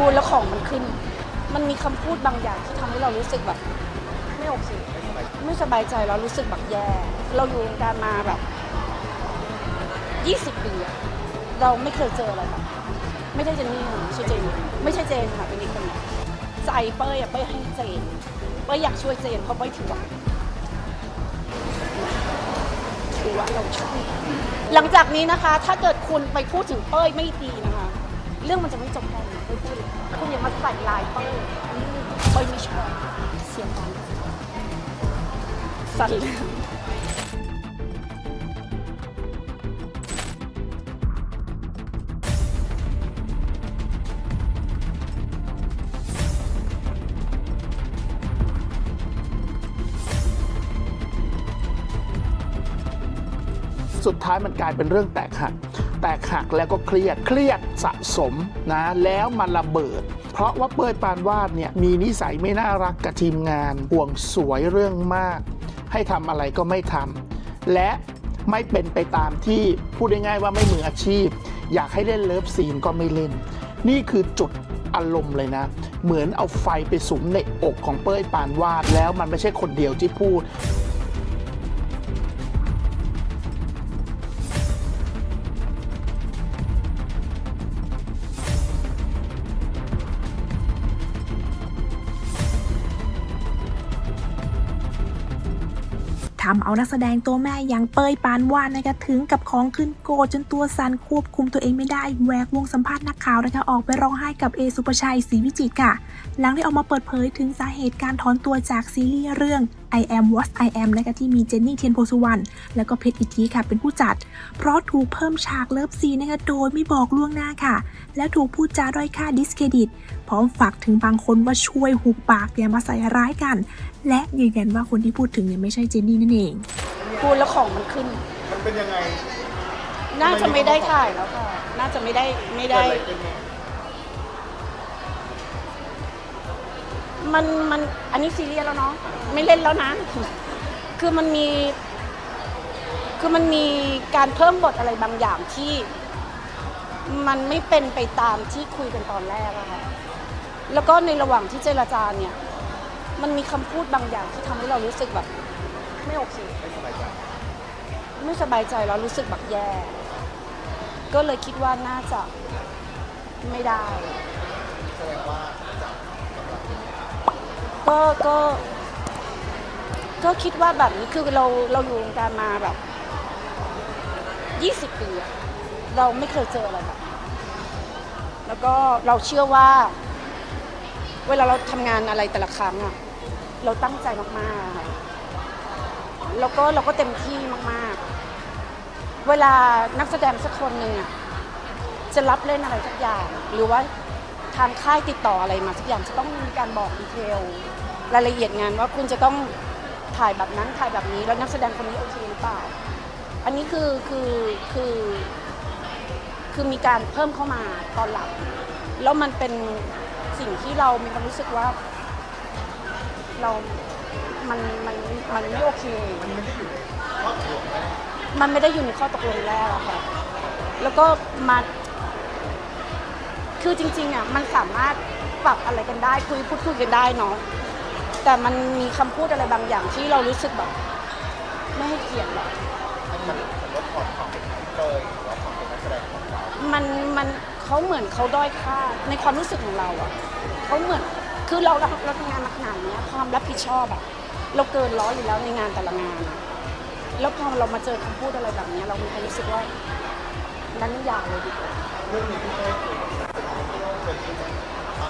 พูดแล้วของมันขึ้น มันมีคำพูดบางอย่างที่ทำให้เรารู้สึกแบบ ไม่โอเคไม่สบายใจแล้วรู้สึกแบบแย่ เราอยู่วงการมาแบบ 20 ปีเราไม่เคยเจออะไรแบบไม่ได้เจนนี่ค่ะไม่ใช่เจนไม่ใช่เจนค่ะเป็นอีกคนหนึ่งใจเป้ยอะเป้ยให้เจนเป้ยอยากช่วยเจนเพราะเป้ยถือว่าถือว่าเราช่วยหลังจากนี้นะคะ ถ้าเกิดคุณไปพูดถึงเป้ยไม่ดีนะคะ เรื่องมันจะไม่จบแค่นี้เป้ยพูดคุณอย่ามาใส่ลายเป้ยเป้ยไม่ชอบเสียความสั่นเลยสุดท้ายมันกลายเป็นเรื่องแตกหัก แตกหักแล้วก็เครียดเครียดสะสมนะแล้วมันระเบิด เพราะว่าเป้ยปานวาดเนี่ยมีนิสัยไม่น่ารักกับทีมงานห่วงสวยเรื่องมาก ให้ทำอะไรก็ไม่ทำและไม่เป็นไปตามที่พูดง่ายๆว่าไม่มืออาชีพ อยากให้เล่นเลิฟซีนก็ไม่เล่น นี่คือจุดอารมณ์เลยนะ เหมือนเอาไฟไปสุมในอกของเป้ยปานวาดแล้วมันไม่ใช่คนเดียวที่พูด ทำเอานักแสดงตัวแม่อย่างเปยปานวานนะคะถึงกับของขึ้นโกรธจนตัวสั่นควบคุมตัวเองไม่ได้แหวกวงสัมภาษณ์นักข่าวนะคะออกไปร้องไห้กับเอสุปชัยศรีวิจิตค่ะ หลังได้ออกมาเปิดเผยถึงสาเหตุการถอนตัวจากซีรีส์เรื่อง I am what I am นะคะที่มีเจนนี่เทียนโพสุวรรณแล้วก็เพชรอิทธิค่ะเป็นผู้จัด เพราะถูกเพิ่มฉากเลิฟซีนนะคะโดยไม่บอกล่วงหน้าค่ะ และถูกพูดจาด้อยค่าดิสเครดิต พร้อมฝากถึงบางคนว่าช่วยหุบปากอย่ามาใส่ร้ายกัน และยืนยันว่าคนที่พูดถึงเนี่ยไม่ใช่เจนนี่นั่นเอง พูดแล้วของมันขึ้น มันเป็นยังไง น่าจะไม่ได้ถ่ายแล้วค่ะ น่าจะไม่ได้ไม่ได้ มันมันอันนี้ซีเรียสแล้วเนาะไม่เล่นแล้วนะ คือมันมี คือมันมีการเพิ่มบทอะไรบางอย่างที่ มันไม่เป็นไปตามที่คุยกันตอนแรกอะค่ะแล้วก็ในระหว่างที่เจรจาเนี่ย มันมีคำพูดบางอย่างที่ทำให้เรารู้สึกแบบ ไม่โอเค ไม่สบายใจไม่สบายใจแล้วรู้สึกแบบแย่ ก็เลยคิดว่าน่าจะไม่ได้ แสดงว่า ก็ก็ ก็คิดว่าแบบนี้คือเราเราอยู่วงการมาแบบยี่สิบปีอะเราไม่เคยเจออะไรแบบนี้แล้วก็เราเชื่อว่า เวลาเราทำงานอะไรแต่ละครั้งอะเราตั้งใจมากๆค่ะแล้วก็เราก็เต็มที่มากๆ เวลานักแสดงสักคนหนึ่งอะจะรับเล่นอะไรสักอย่าง หรือว่าทางค่ายติดต่ออะไรมาสักอย่างจะต้องมีการบอกดีเทล รายละเอียดงานว่าคุณจะต้องถ่ายแบบนั้นถ่ายแบบนี้แล้วนักแสดงคนนี้โอเคหรือเปล่า อันนี้คือคือคือคือมีการเพิ่มเข้ามาตอนหลังแล้วมันเป็นสิ่งที่เรามีความรู้สึกว่า เรามันมันมันไม่โอเค มันไม่ได้อยู่ในข้อตกลงแรกอะค่ะ แล้วก็มา คือจริงๆอะมันสามารถปรับอะไรกันได้คุยพูดคุยกันได้เนาะ แต่มันมีคำพูดอะไรบางอย่างที่เรารู้สึกแบบ ไม่ให้เกียรติเรามันมันลดความความเป็นเตยหรือว่าความเป็นนักแสดงของเรามันมันเขาเหมือนเขาด้อยค่าในความรู้สึกของเราอะเขาเหมือนคือเราเราเราทำงานมาขนาดเนี้ยความรับผิดชอบอะเราเกินร้อยอยู่แล้วในงานแต่ละงานอะแล้วพอเรามาเจอคำพูดอะไรแบบเนี้ยเรามีความรู้สึกว่านั้นอย่าเลยดีกว่า เรื่องนี้พี่เต้ยคุยกับเจนนี่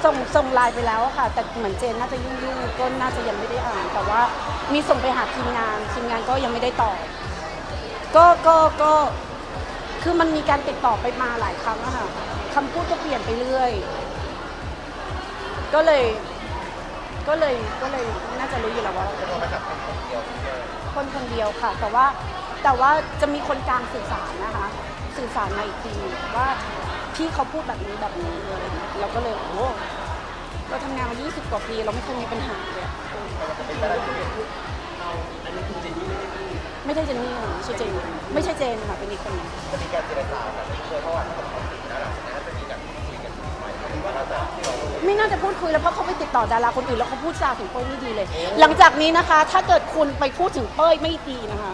ส่งส่งไลน์ไปแล้วอะค่ะ แต่เหมือนเจนน่าจะยุ่งยุ่งก็น่าจะยังไม่ได้อ่าน แต่ว่ามีส่งไปหาทีมงาน ทีมงานก็ยังไม่ได้ตอบก็ก็ก็คือมันมีการติดต่อไปมาหลายครั้งอะค่ะคำพูดก็เปลี่ยนไปเรื่อย ก็เลย ก็เลยก็เลยน่าจะรู้อยู่แล้วว่าจะโดนมาจากคนคนเดียวคนคนเดียวค่ะ แต่ว่าแต่ว่าจะมีคนกลางสื่อสารนะคะ สื่อสารมาอีกทีว่า พี่เขาพูดแบบนี้แบบนี้เลยเราก็เลยโอ้โหเราทำงานมา 20 กว่าปีเราไม่เคยมีปัญหาเลยอะไม่ได้เจนนี่ค่ะไม่ใช่เจนไม่ใช่เจนค่ะเป็นอีกคนหนึงจะมีการเจรจากันพี่เต้ยเพราะว่าถ้าเกิดเขาคุยนะหลังจากนั้นจะมีการพูดคุยกันใหม่หรือว่าเราจะที่เราไม่น่าจะพูดคุยแล้วเพราะเขาไปติดต่อดาราคนอื่นแล้วเขาพูดจาถึงเป้ยไม่ดีเลย หลังจากนี้นะคะ ถ้าเกิดคุณไปพูดถึงเป้ยไม่ดีนะคะ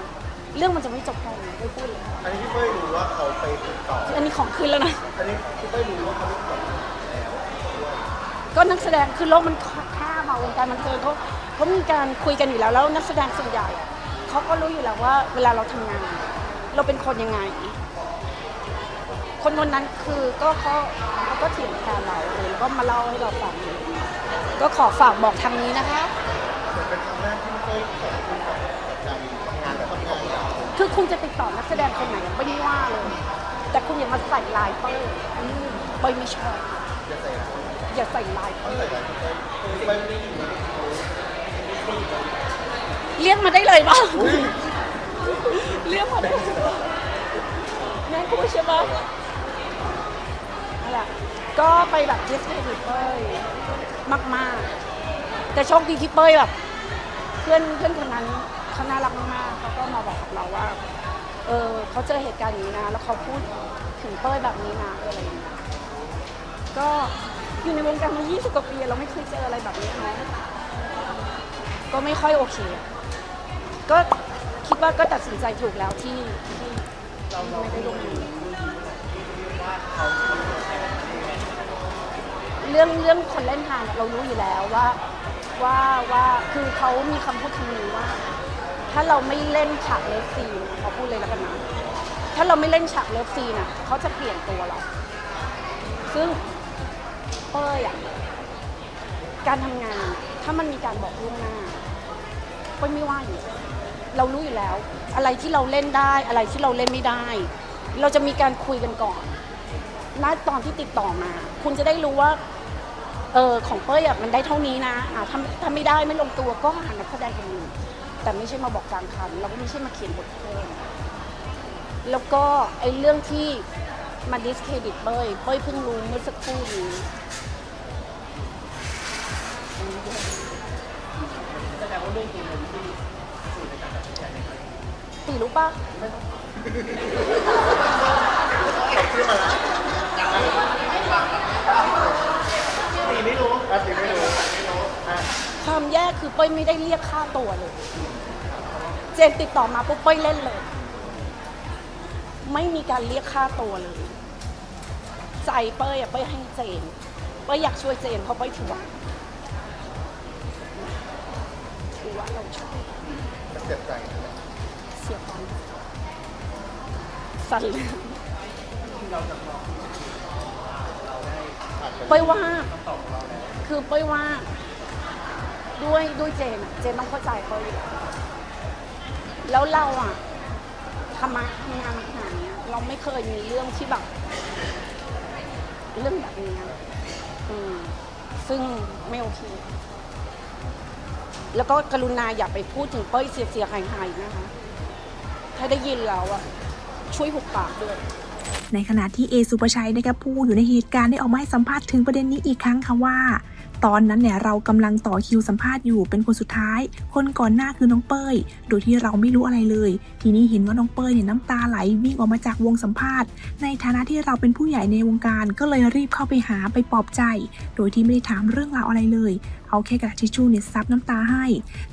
เรื่องมันจะไม่จบแค่นี้ไม่พูดเลยอันนี้พี่เป้ยรู้ว่าเขาไปติดต่อ อันนี้ของขึ้นแล้วนะ อันนี้พี่เป้ยรู้ว่าเขาติดต่อก็นักแสดงคือโลกมันข้ามมาวงการบันเทิงเขาเขามีการคุยกันอยู่แล้วแล้วนักแสดงส่วนใหญ่อะเขาก็รู้อยู่แล้วว่า เวลาเราทำงาน เราเป็นคนยังไง คนคนนั้นคือก็เขาเขาก็เถียงแทนเราเออแล้วก็มาเล่าให้เราฟังก็ขอฝากบอกทางนี้นะคะเป็นครั้งแรกที่พี่เป้ยขอบคุณ คือคุณจะติดต่อนักแสดงคนไหนไม่ได้ว่าเลย แต่คุณอย่ามาใส่ลายเป้ยอืมเป้ยไม่ชอบจะใส่อะไรอย่าใส่ลายเขาเป้ยใส่อะไรพี่เลี้ยไม่ได้ยินนะเรียกมาได้เลยบ้างเรียกมาได้แม่พูดใช่ปะนั่นแหละก็ไปแบบดิสเครดิตเป้ยมาก ๆ แต่โชคดีที่เป้ยแบบเพื่อนเพื่อนคนนั้นเขาน่ารักมาก มาบอกกับเราว่า เออเขาเจอเหตุการณ์อย่างนี้นะ แล้วเขาพูดถึงเป้ยแบบนี้นะอะไรอย่างเงี้ยก็อยู่ในวงการมา 20 กว่าปีเราไม่เคยเจออะไรแบบนี้เนาะก็ไม่ค่อยโอเค ก็คิดว่าก็ตัดสินใจถูกแล้วที่ที่เราไม่ได้ลงมือเรื่องเรื่องคนเล่นทางเรารู้อยู่แล้วว่าว่าว่าคือเขามีคำพูดคำนี้ว่า ถ้าเราไม่เล่นฉากเลิฟซีนเขาพูดเลยแล้วกันนะถ้าเราไม่เล่นฉากเลิฟซีนอะเขาจะเปลี่ยนตัวเราซึ่งเป้ยอะการทำงานถ้ามันมีการบอกล่วงหน้าก็ไม่ว่าอยู่เรารู้อยู่แล้ว อะไรที่เราเล่นได้อะไรที่เราเล่นไม่ได้ เราจะมีการคุยกันก่อนณตอนที่ติดต่อมา คุณจะได้รู้ว่าเออของเป้ยอะมันได้เท่านี้นะอ่าถ้าถ้าไม่ได้ไม่ลงตัวก็หานักแสดงคนอื่น แต่ไม่ใช่มาบอกกลางคันเราก็ไม่ใช่มาเขียนบทเพิ่มแล้วก็ไอ้เรื่องที่มาดิสเครดิตเป้ยเป้ยเพิ่งรู้เมื่อสักครู่นี้ตีรู้ปะตีไม่รู้อะตีไม่รู้ไม่รู้ ความแย่คือเป้ยไม่ได้เรียกค่าตัวเลย เจนติดต่อมาปุ๊บเป้ยเล่นเลย ไม่มีการเรียกค่าตัวเลย ใจเป้ยอะเป้ยให้เจนเป้ยอยากช่วยเจนเพราะเป้ยถือว่าถือว่าเราช่วยเจ็บใจนะเสียความสั่นเลยเป้ยว่า คือเป้ยว่า ด้วยด้วยเจนอะเจนต้องเข้าใจเป้ยอยู่แล้วเราอะทำมาทำงานมาขนาดเนี้ยเราไม่เคยมีเรื่องที่แบบ เรื่องแบบนี้อะอืมซึ่งไม่โอเค แล้วก็กรุณาอย่าไปพูดถึงเป้ยเสียเสียหายหายๆนะคะ ถ้าได้ยินแล้วอะช่วยหุบปากด้วย ในขณะที่เอสุปชัยนะคะผู้อยู่ในเหตุการณ์ได้ออกมาให้สัมภาษณ์ถึงประเด็นนี้อีกครั้งค่ะว่า ตอนนั้นเนี่ยเรากำลังต่อคิวสัมภาษณ์อยู่เป็นคนสุดท้าย คนก่อนหน้าคือน้องเป้ย โดยที่เราไม่รู้อะไรเลย ทีนี้เห็นว่าน้องเป้ยเนี่ยน้ำตาไหลวิ่งออกมาจากวงสัมภาษณ์ ในฐานะที่เราเป็นผู้ใหญ่ในวงการก็เลยรีบเข้าไปหาไปปลอบใจ โดยที่ไม่ได้ถามเรื่องราวอะไรเลยเอาแค่กระดาษทิชชู่เนี่ยซับน้ำตาให้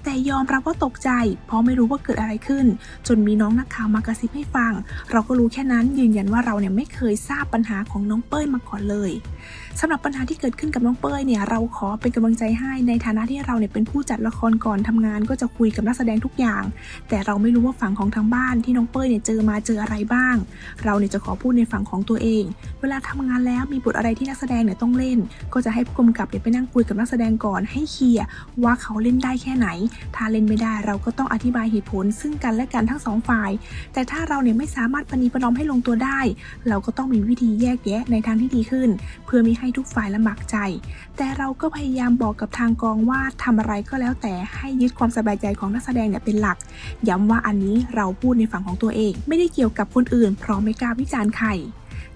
แต่ยอมรับว่าตกใจ เพราะไม่รู้ว่าเกิดอะไรขึ้น จนมีน้องนักข่าวมากระซิบให้ฟัง เราก็รู้แค่นั้นยืนยันว่าเราเนี่ยไม่เคยทราบปัญหาของน้องเป้ยมาก่อนเลยสำหรับปัญหาที่เกิดขึ้นกับน้องเป้ยเนี่ยเราขอเป็นกำลังใจให้ในฐานะที่เราเนี่ยเป็นผู้จัดละครก่อนทำงาน ก็จะคุยกับนักแสดงทุกอย่าง แต่เราไม่รู้ว่าฝั่งของทางบ้านที่น้องเป้ยเนี่ยเจอมาเจออะไรบ้าง เราเนี่ยจะขอพูดในฝั่งของตัวเอง เวลาทำงานแล้วมีบทอะไรที่นักแสดงเนี่ยต้องเล่น ก็จะให้ผู้กำกับเนี่ยไปนั่งคุยกับนักแสดงก่อนให้เคลียร์ว่าเขาเล่นได้แค่ไหน ถ้าเล่นไม่ได้เราก็ต้องอธิบายเหตุผล ซึ่งกันและกันทั้งสองฝ่าย แต่ถ้าเราเนี่ยไม่สามารถปณีประนอมให้ลงตัวได้ เราก็ต้องมีวิธีแยกแยะในทางที่ดีขึ้น เพื่อไม่ให้ทุกฝ่ายลำบากใจ แต่เราก็พยายามบอกกับทางกองว่าทำอะไรก็แล้วแต่ให้ยึดความสบายใจของนักแสดงเนี่ยเป็นหลัก ย้ำว่าอันนี้เราพูดในฝั่งของตัวเอง ไม่ได้เกี่ยวกับคนอื่นเพราะไม่กล้าวิจารณ์ใคร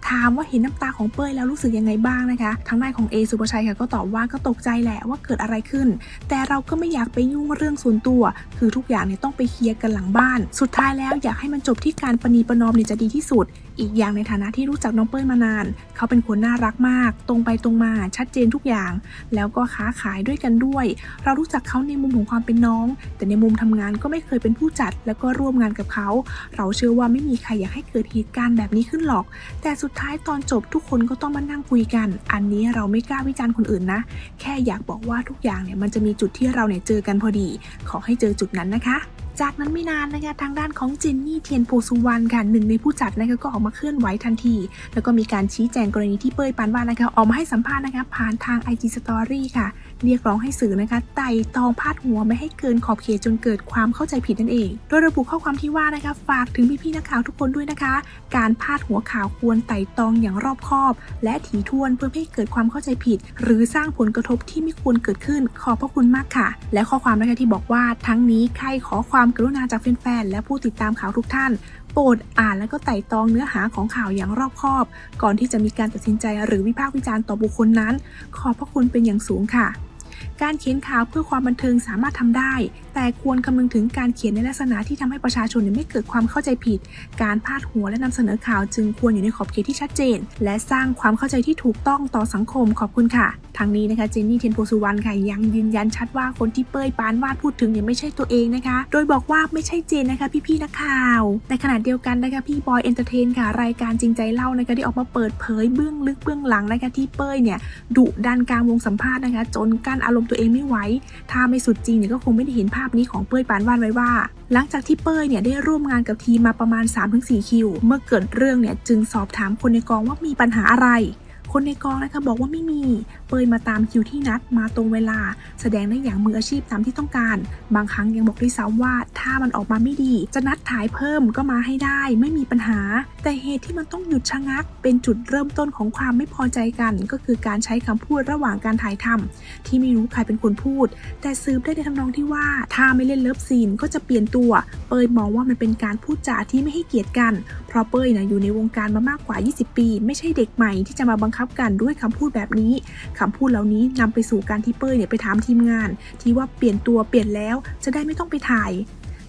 ถามว่าเห็นน้ำตาของเป้ยแล้วรู้สึกยังไงบ้างนะคะ ทางด้านของเอสุภชัยค่ะก็ตอบว่าก็ตกใจแหละว่าเกิดอะไรขึ้น แต่เราก็ไม่อยากไปยุ่งเรื่องส่วนตัว คือทุกอย่างเนี่ยต้องไปเคลียร์กันหลังบ้าน สุดท้ายแล้วอยากให้มันจบที่การประนีประนอมเนี่ยจะดีที่สุด อีกอย่างในฐานะที่รู้จักน้องเป้ยมานาน เขาเป็นคนน่ารักมาก ตรงไปตรงมาชัดเจนทุกอย่าง แล้วก็ค้าขายด้วยกันด้วย เรารู้จักเขาในมุมของความเป็นน้อง แต่ในมุมทำงานก็ไม่เคยเป็นผู้จัด แล้วก็ร่วมงานกับเขา เราเชื่อว่าไม่มีใครอยากให้เกิดเหตุการณ์แบบนี้ขึ้นหรอก แต่สุดท้ายตอนจบทุกคนก็ต้องมานั่งคุยกัน อันนี้เราไม่กล้าวิจารณ์คนอื่นนะ แค่อยากบอกว่าทุกอย่างเนี่ยมันจะมีจุดที่เราเนี่ยเจอกันพอดี ขอให้เจอจุดนั้นนะคะ จากนั้นไม่นานนะคะทางด้านของเจนนี่เทียนโพสุวรรณค่ะหนึ่งในผู้จัดนะคะก็ออกมาเคลื่อนไหวทันที แล้วก็มีการชี้แจงกรณีที่เป้ยปานวาดนะคะออกมาให้สัมภาษณ์นะคะผ่านทาง IG Story ค่ะ เรียกร้องให้สื่อนะคะไต่ตองพาดหัวไม่ให้เกินขอบเขตจนเกิดความเข้าใจผิดนั่นเอง โดยระบุข้อความที่ว่านะคะฝากถึงพี่ๆนักข่าวทุกคนด้วยนะคะ การพาดหัวข่าวควรไต่ตองอย่างรอบคอบ และถี่ถ้วนเพื่อไม่ให้เกิดความเข้าใจผิด หรือสร้างผลกระทบที่ไม่ควรเกิดขึ้นขอบพระคุณมากค่ะ และข้อความนะคะที่บอกว่าทั้งนี้ใครขอความกรุณาจากแฟนๆและผู้ติดตามข่าวทุกท่านโปรดอ่านและก็ไต่ตองเนื้อหาของข่าวอย่างรอบคอบ ก่อนที่จะมีการตัดสินใจหรือวิพากษ์วิจารณ์ต่อบุคคลนั้น ขอบพระคุณเป็นอย่างสูงค่ะ การเขียนข่าวเพื่อความบันเทิงสามารถทำได้ แต่ควรคำนึงถึงการเขียนในลักษณะที่ทำให้ประชาชนไม่เกิดความเข้าใจผิด การพาดหัวและนำเสนอข่าวจึงควรอยู่ในขอบเขตที่ชัดเจน และสร้างความเข้าใจที่ถูกต้องต่อสังคมขอบคุณค่ะทางนี้นะคะเจนนี่เทียนโพสุวรรณค่ะยังยืนยันชัดว่าคนที่เป้ยปานวาดพูดถึงเนี่ยไม่ใช่ตัวเองนะคะ โดยบอกว่าไม่ใช่เจนนะคะ พี่ๆนักข่าวในขณะเดียวกันนะคะพี่บอยเอนเตอร์เทนค่ะ รายการจริงใจเล่านะคะที่ออกมาเปิดเผยเบื้องลึกเบื้องหลังนะคะที่เป้ยเนี่ยดุดันกลางวงสัมภาษณ์นะคะ จนกั้นอารมณ์ตัวเองไม่ไหว ถ้าไม่สุดจริงเนี่ยก็คงไม่ได้เห็นภาพนี้ของเป้ยปานวาดไว้ว่า หลังจากที่เป้ยเนี่ยได้ร่วมงานกับทีมมาประมาณ 3-4 คิว เมื่อเกิดเรื่องเนี่ยจึงสอบถามคนในกองว่ามีปัญหาอะไร คนในกองนะคะบอกว่าไม่มี เปยมาตามคิวที่นัดมาตรงเวลา แสดงได้อย่างมืออาชีพตามที่ต้องการ บางครั้งยังบอกด้วยซ้ำว่าถ้ามันออกมาไม่ดี จะนัดถ่ายเพิ่มก็มาให้ได้ ไม่มีปัญหา แต่เหตุที่มันต้องหยุดชะงัก เป็นจุดเริ่มต้นของความไม่พอใจกัน ก็คือการใช้คำพูดระหว่างการถ่ายทำที่ไม่รู้ใครเป็นคนพูด แต่สืบได้ในทำนองที่ว่า ถ้าไม่เล่นเลิฟซีนก็จะเปลี่ยนตัว เปยมองว่ามันเป็นการพูดจาที่ไม่ให้เกียรติกัน เพราะเปยนะอยู่ในวงการมามากกว่า 20 ปี ไม่ใช่เด็กใหม่ที่จะมาบังคับกันด้วยคำพูดแบบนี้คำพูดเหล่านี้นำไปสู่การที่เป้ยเนี่ยไปถามทีมงาน ที่ว่าเปลี่ยนตัวเปลี่ยนแล้วจะได้ไม่ต้องไปถ่าย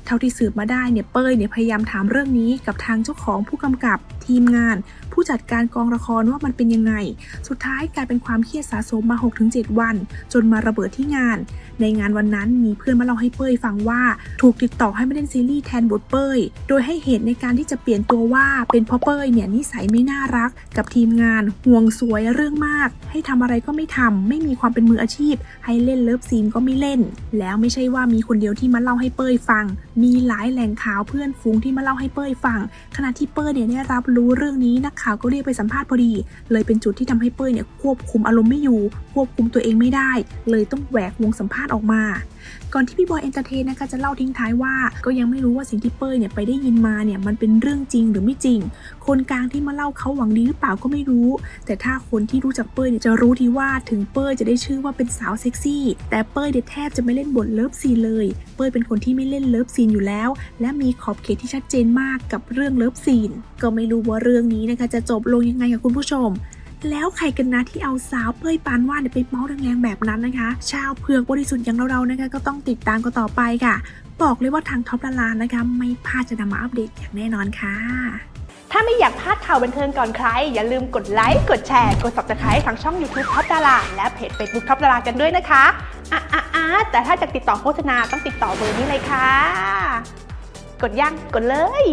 เท่าที่สืบมาได้เนี่ยเป้ยเนี่ยพยายามถามเรื่องนี้กับทางเจ้าของผู้กำกับ ทีมงาน ผู้จัดการกองละครว่ามันเป็นยังไง สุดท้ายกลายเป็นความเครียดสะสมมา 6-7 วัน จนมาระเบิดที่งาน ในงานวันนั้นมีเพื่อนมาเล่าให้เป้ยฟังว่าถูกติดต่อให้มาเล่นซีรีส์แทนบทเป้ย โดยให้เหตุในการที่จะเปลี่ยนตัวว่าเป็นเพราะเป้ยเนี่ยนิสัยไม่น่ารัก กับทีมงาน ห่วงสวยเรื่องมาก ให้ทำอะไรก็ไม่ทำไม่มีความเป็นมืออาชีพ ให้เล่นเลิฟซีนก็ไม่เล่น แล้วไม่ใช่ว่ามีคนเดียวที่มาเล่าให้เป้ยฟัง มีหลายแหล่งข่าวเพื่อนฝูงที่มาเล่าให้เป้ยฟัง ขณะที่เป้ยเนี่ยได้รับรู้เรื่องนี้นักข่าวก็เรียกไปสัมภาษณ์พอดี เลยเป็นจุดที่ทำให้เป้ยเนี่ยควบคุมอารมณ์ไม่อยู่ ควบคุมตัวเองไม่ได้ เลยต้องแหวกวงสัมภาษณ์ออกมา ก่อนที่พี่บอยเอนเตอร์เทนนะคะจะเล่าทิ้งท้ายว่า ก็ยังไม่รู้ว่าสิ่งที่เป้ยเนี่ยไปได้ยินมาเนี่ยมันเป็นเรื่องจริงหรือไม่จริง คนกลางที่มาเล่าเขาหวังดีหรือเปล่าก็ไม่รู้ แต่ถ้าคนที่รู้จักเป้ยเนี่ยจะรู้ทีว่าถึงเป้ยจะได้ชื่อว่าเป็นสาวเซ็กซี่ แต่เป้ยเนี่ยแทบจะไม่เล่นบทเลิฟซีนเลย เป้ยเป็นคนที่ไม่เล่นเลิฟซีนอยู่แล้ว และมีขอบเขตที่ชัดเจนมากกับเรื่องเลิฟซีน ก็ไม่รู้ว่าเรื่องนี้นะคะจะจบลงยังไงกับคุณผู้ชม แล้วใครกันนะที่เอาสาวเป้ยปานวาดเนี่ยไปเมาส์แรงๆแบบนั้นนะคะ ชาวเผือกบริสุทธิ์อย่างเราๆนะคะก็ต้องติดตามกันต่อไปค่ะ บอกเลยว่าทางท็อปดารานะคะไม่พลาดจะนำมาอัปเดตอย่างแน่นอนค่ะถ้าไม่อยากพลาดข่าวบันเทิงก่อนใคร อย่าลืมกดไลค์ กดแชร์ กด subscribe ทางช่อง YouTube ท็อปดาราและเพจ Facebook ท็อปดารากันด้วยนะคะอะอะอะแต่ถ้าจะติดต่อโฆษณาต้องติดต่อเบอร์นี้เลยค่ะ กดยังกดเลย